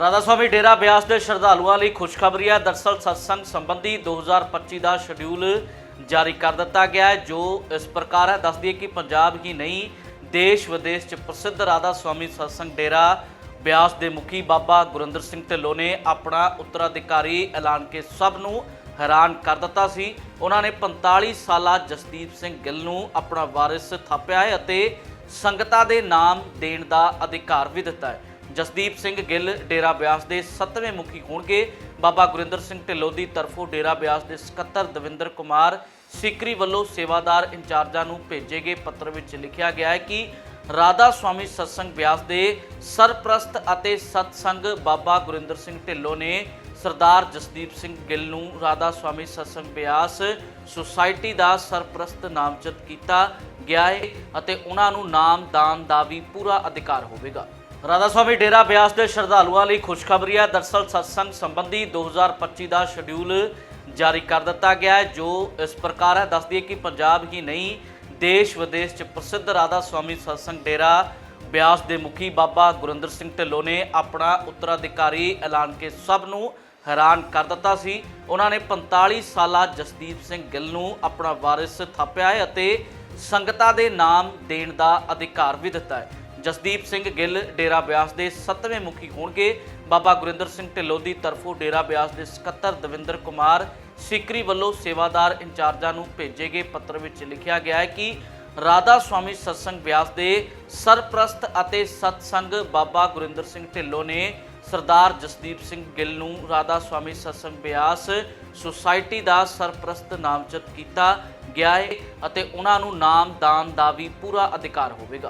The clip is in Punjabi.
ਰਾਧਾ ਸਵਾਮੀ ਡੇਰਾ ਬਿਆਸ ਦੇ ਸ਼ਰਧਾਲੂਆਂ ਲਈ ਖੁਸ਼ਖਬਰੀ ਹੈ। ਦਰਸਲ ਸਤਸੰਗ ਸੰਬੰਧੀ 2025 ਦਾ ਸ਼ਡਿਊਲ ਜਾਰੀ ਕਰ ਦਿੱਤਾ ਗਿਆ ਹੈ, ਜੋ ਇਸ ਪ੍ਰਕਾਰ ਹੈ। ਦੱਸਦੀ ਹੈ ਕਿ ਪੰਜਾਬ ਹੀ ਨਹੀਂ, ਦੇਸ਼ ਵਿਦੇਸ਼ ਚ ਪ੍ਰਸਿੱਧ ਰਾਧਾ ਸਵਾਮੀ ਸਤਸੰਗ ਡੇਰਾ ਬਿਆਸ ਦੇ ਮੁਖੀ ਬਾਬਾ ਗੁਰਿੰਦਰ ਸਿੰਘ ਢਿੱਲੋਂ ਨੇ ਆਪਣਾ ਉੱਤਰਾਧਿਕਾਰੀ ਐਲਾਨ ਕੇ ਸਭ ਨੂੰ ਹੈਰਾਨ ਕਰ ਦਿੱਤਾ ਸੀ। ਉਹਨਾਂ ਨੇ 45 ਸਾਲਾ ਜਸਦੀਪ ਸਿੰਘ ਗਿੱਲ ਨੂੰ ਆਪਣਾ ਵਾਰਿਸ ਥਾਪਿਆ ਹੈ ਅਤੇ ਸੰਗਤਾਂ ਦੇ ਨਾਮ ਦੇਣ ਦਾ ਅਧਿਕਾਰ ਵੀ ਦਿੱਤਾ ਹੈ। ਜਸਦੀਪ ਸਿੰਘ ਗਿੱਲ ਡੇਰਾ ਬਿਆਸ ਦੇ 7ਵੇਂ ਮੁਖੀ ਹੋਣਗੇ। ਬਾਬਾ ਗੁਰਿੰਦਰ ਸਿੰਘ ਢਿੱਲੋਂ ਦੀ ਤਰਫੋਂ ਡੇਰਾ ਬਿਆਸ ਦੇ ਸਕੱਤਰ ਦਵਿੰਦਰ ਕੁਮਾਰ ਸਿਕਰੀ ਵੱਲੋਂ ਸੇਵਾਦਾਰ ਇੰਚਾਰਜਾਂ ਨੂੰ ਭੇਜੇ ਗਏ ਪੱਤਰ ਵਿੱਚ ਲਿਖਿਆ ਗਿਆ ਹੈ ਕਿ ਰਾਧਾ ਸਵਾਮੀ ਸਤਸੰਗ ਬਿਆਸ ਦੇ ਸਰਪ੍ਰਸਤ ਅਤੇ ਸਤਸੰਗ ਬਾਬਾ ਗੁਰਿੰਦਰ ਸਿੰਘ ਢਿੱਲੋਂ ਨੇ ਸਰਦਾਰ ਜਸਦੀਪ ਸਿੰਘ ਗਿੱਲ ਨੂੰ ਰਾਧਾ ਸਵਾਮੀ ਸਤਸੰਗ ਬਿਆਸ ਸੁਸਾਇਟੀ ਦਾ ਸਰਪ੍ਰਸਤ ਨਾਮਜ਼ਦ ਕੀਤਾ ਗਿਆ ਹੈ ਅਤੇ ਉਹਨਾਂ ਨੂੰ ਨਾਮ ਦਾਨ ਦਾ ਵੀ ਪੂਰਾ ਅਧਿਕਾਰ ਹੋਵੇਗਾ। ਰਾਧਾ ਸਵਾਮੀ ਡੇਰਾ ਬਿਆਸ ਦੇ ਸ਼ਰਧਾਲੂਆਂ ਲਈ ਖੁਸ਼ਖਬਰੀ ਹੈ। ਦਰਸਲ ਸਤਸੰਗ ਸੰਬੰਧੀ 2025 ਦਾ ਸ਼ਡਿਊਲ ਜਾਰੀ ਕਰ ਦਿੱਤਾ ਗਿਆ ਹੈ, ਜੋ ਇਸ ਪ੍ਰਕਾਰ ਹੈ। ਦੱਸਦੀ ਹੈ ਕਿ ਪੰਜਾਬ ਹੀ ਨਹੀਂ, ਦੇਸ਼ ਵਿਦੇਸ਼ ਚ ਪ੍ਰਸਿੱਧ ਰਾਧਾ ਸਵਾਮੀ ਸਤਸੰਗ ਡੇਰਾ ਬਿਆਸ ਦੇ ਮੁਖੀ ਬਾਬਾ ਗੁਰਿੰਦਰ ਸਿੰਘ ਢਿੱਲੋਂ ਨੇ ਆਪਣਾ ਉੱਤਰਾਧਿਕਾਰੀ ਐਲਾਨ ਕੇ ਸਭ ਨੂੰ ਹੈਰਾਨ ਕਰ ਦਿੱਤਾ ਸੀ। ਉਹਨਾਂ ਨੇ 45 ਸਾਲਾ ਜਸਦੀਪ ਸਿੰਘ ਗਿੱਲ ਨੂੰ ਆਪਣਾ ਵਾਰਿਸ ਥਾਪਿਆ ਹੈ ਅਤੇ ਸੰਗਤਾਂ ਦੇ ਨਾਮ ਦੇਣ ਦਾ ਅਧਿਕਾਰ ਵੀ ਦਿੱਤਾ ਹੈ। ਜਸਦੀਪ ਸਿੰਘ ਗਿੱਲ ਡੇਰਾ ਬਿਆਸ ਦੇ 7ਵੇਂ ਮੁਖੀ ਹੋਣਗੇ। ਬਾਬਾ ਗੁਰਿੰਦਰ ਸਿੰਘ ਢਿੱਲੋਂ ਦੀ ਤਰਫੋਂ ਡੇਰਾ ਬਿਆਸ ਦੇ ਸਕੱਤਰ ਦਵਿੰਦਰ ਕੁਮਾਰ ਸਿਕਰੀ ਵੱਲੋਂ ਸੇਵਾਦਾਰ ਇੰਚਾਰਜਾਂ ਨੂੰ ਭੇਜੇ ਗਏ ਪੱਤਰ ਵਿੱਚ ਲਿਖਿਆ ਗਿਆ ਹੈ ਕਿ ਰਾਧਾ ਸਵਾਮੀ ਸਤਸੰਗ ਬਿਆਸ ਦੇ ਸਰਪ੍ਰਸਤ ਅਤੇ ਸਤਸੰਗ ਬਾਬਾ ਗੁਰਿੰਦਰ ਸਿੰਘ ਢਿੱਲੋਂ ਨੇ ਸਰਦਾਰ ਜਸਦੀਪ ਸਿੰਘ ਗਿੱਲ ਨੂੰ ਰਾਧਾ ਸਵਾਮੀ ਸਤਸੰਗ ਬਿਆਸ ਸੁਸਾਇਟੀ ਦਾ ਸਰਪ੍ਰਸਤ ਨਾਮਜ਼ਦ ਕੀਤਾ ਗਿਆ ਹੈ ਅਤੇ ਉਹਨਾਂ ਨੂੰ ਨਾਮ ਦਾਨ ਦਾ ਵੀ ਪੂਰਾ ਅਧਿਕਾਰ ਹੋਵੇਗਾ।